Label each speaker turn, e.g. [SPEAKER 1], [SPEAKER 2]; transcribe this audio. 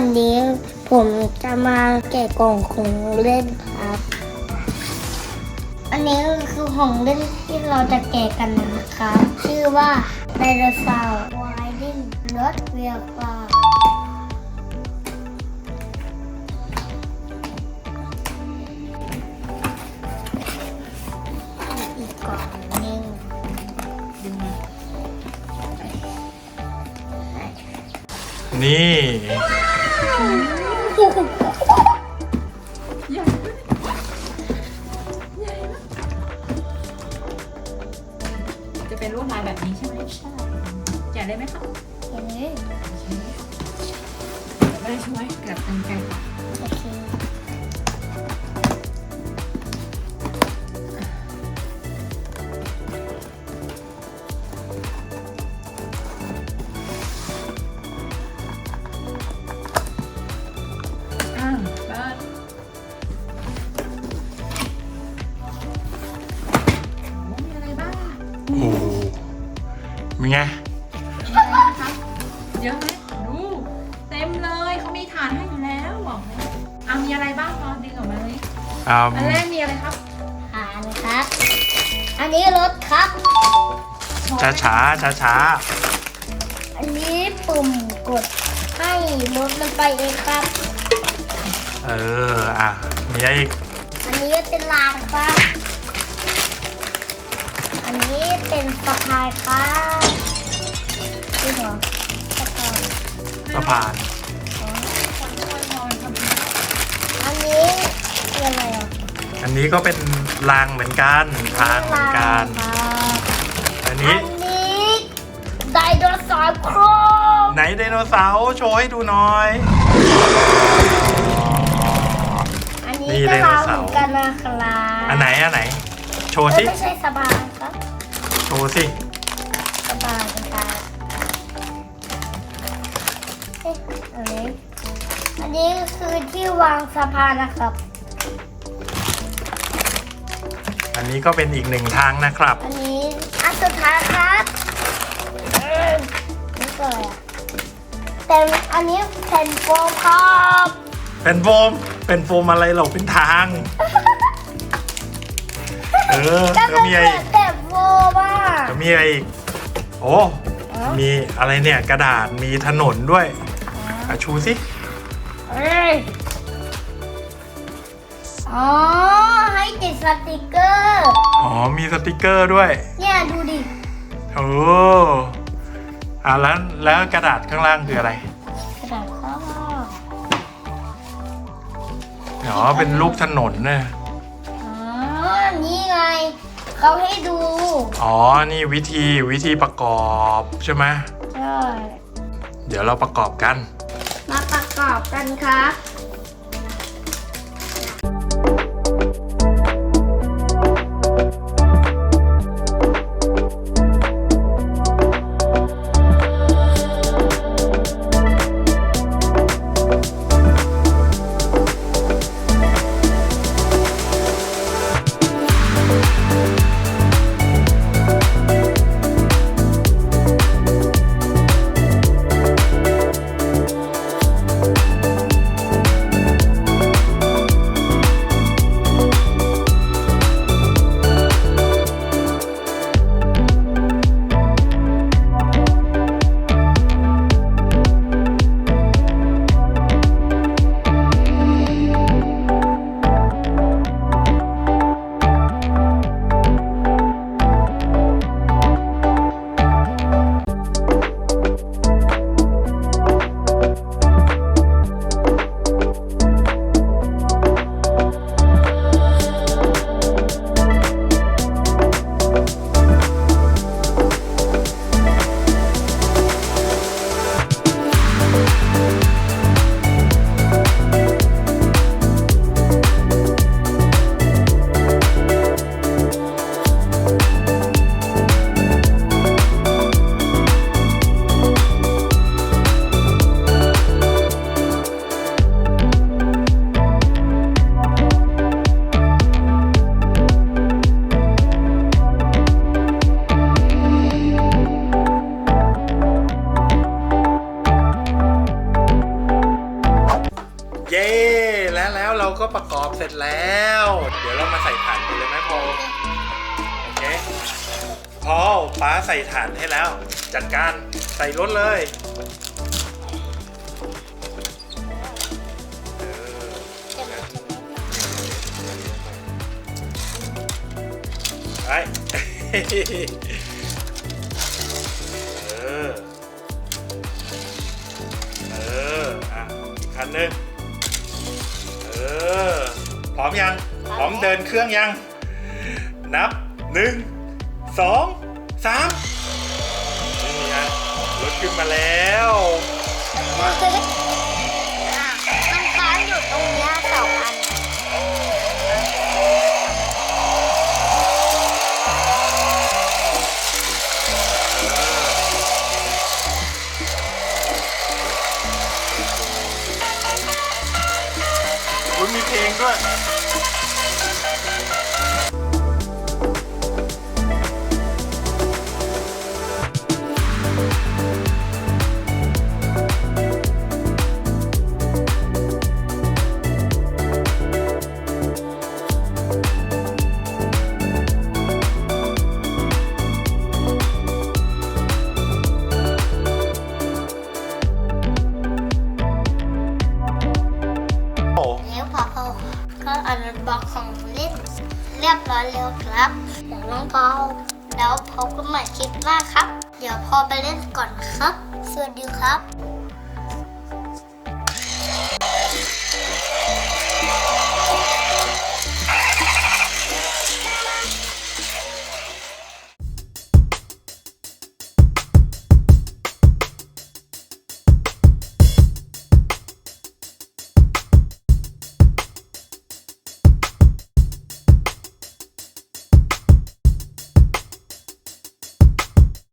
[SPEAKER 1] วันนี้ผมจะมาแกะกล่องของเล่นครับ อันนี้คือของเล่นที่เราจะแกะกันนะครับ ชื่อว่าไดโนเสาร์วายดิ้งรถเวียฟาอีกกล่องหนึง
[SPEAKER 2] นี่
[SPEAKER 3] จะเป็นลวดลายแบบนี้ใช่ไหมใช่แกะได้ไหมคะ
[SPEAKER 1] อยาก
[SPEAKER 3] ไม่ได้ช่วยแกะกันไกล
[SPEAKER 1] อะ
[SPEAKER 3] มีอะไรบ้างพอดึงออกมาเลย
[SPEAKER 2] อ่า
[SPEAKER 3] อันแรกมีอะไรครับ
[SPEAKER 1] หานครับ อันนี้รถครับ
[SPEAKER 2] ช้าช้าช้าช้า
[SPEAKER 1] อันนี้ปุ่มกดให้รถมันไปเองครับ
[SPEAKER 2] ๆเอออะมีอะไรอีก
[SPEAKER 1] อันนี้เป็นรางครับ อันนี้เป็นสะพายครับนี่เหรอสะพาย
[SPEAKER 2] สะพาน
[SPEAKER 3] คน
[SPEAKER 1] คืออะไรอะ
[SPEAKER 2] อันนี้ก็เป็นรางเหมือนกันทางเหมือนกัน
[SPEAKER 1] ครับ
[SPEAKER 2] อัน
[SPEAKER 1] อั
[SPEAKER 2] นี้
[SPEAKER 1] นนี้ไดโนเสาร์โครง
[SPEAKER 2] ไหนไดโนเสาร์โชว์ให้ดูหน่อย
[SPEAKER 1] อันนี้
[SPEAKER 2] นี่
[SPEAKER 1] ก็
[SPEAKER 2] ไดโน
[SPEAKER 1] รางเห
[SPEAKER 2] เสา
[SPEAKER 1] มื
[SPEAKER 2] ร์
[SPEAKER 1] อนกันนะครับ
[SPEAKER 2] อันไหนอันไหน โชว์
[SPEAKER 1] เอ้ย
[SPEAKER 2] สิ
[SPEAKER 1] ไม่ใช่สะพานครับ
[SPEAKER 2] โชว์สิ
[SPEAKER 1] สบายกันครับเอ๊ะอันนี้อันนี้คือที่วางสะพานนะครับ
[SPEAKER 2] อันนี้ก็เป็นอีกหนึ่งทางนะครับ
[SPEAKER 1] อันนี้อันสุดท้ายครับเอ้ยนี่ก็อะไรอะแต่อันนี้แผ่นโฟมครับ
[SPEAKER 2] เป็นโฟมเป็นโฟมอะไรเราเป็นทาง เออ
[SPEAKER 1] ก็
[SPEAKER 2] แล้ว
[SPEAKER 1] เป็น
[SPEAKER 2] มีอะไรอีก
[SPEAKER 1] แผ่นโฟมอะ
[SPEAKER 2] แล้วมีอะไรอีกโอ้มีอะไรเนี่ยกระดาษมีถนนด้วยอะชูสิ
[SPEAKER 1] เอ้ย อ๋อ ให้ติดสติกเกอร์
[SPEAKER 2] อ๋อ มีสติกเกอร์ด้วย
[SPEAKER 1] เนี่ยดูดิ
[SPEAKER 2] โอ้อะแล้วแล้วกระดาษข้างล่างคืออะไร
[SPEAKER 1] กระดาษข้าว
[SPEAKER 2] อ๋อ เป็นรูปถนนนะ
[SPEAKER 1] อ๋อ นี่ไง เขาให้ดู
[SPEAKER 2] อ๋อ นี่วิธีวิธีประกอบใช่ไหม
[SPEAKER 1] ใช่
[SPEAKER 2] เดี๋ยวเราประกอบกัน
[SPEAKER 1] มาประกอบกันครับ
[SPEAKER 2] แล้วเราก็ประกอบเสร็จแล้ว เดี๋ยวเรามาใส่ถ่านกันเลยไหมพอโอเคพอป้าใส่ถ่านให้แล้ว จัดการใส่รถเลยเออ
[SPEAKER 1] เดี๋ยวมันจะไป
[SPEAKER 2] เออ เออ อะอีกคันหนึง ออพร้อมยัง พร้อมเดินเครื่องยัง นับหนึ่งสองสามนี่ไงรถขึ้นมาแล้ว
[SPEAKER 1] อะมัน ย อันบ็อกของเล่นเรียบร้อยแล้วครับเดี๋ยวน้องเปาแล้วพบกันใหม่คลิปหน้าครับ เดี๋ยวพอไปเล่นก่อนครับ สวัสดีครับ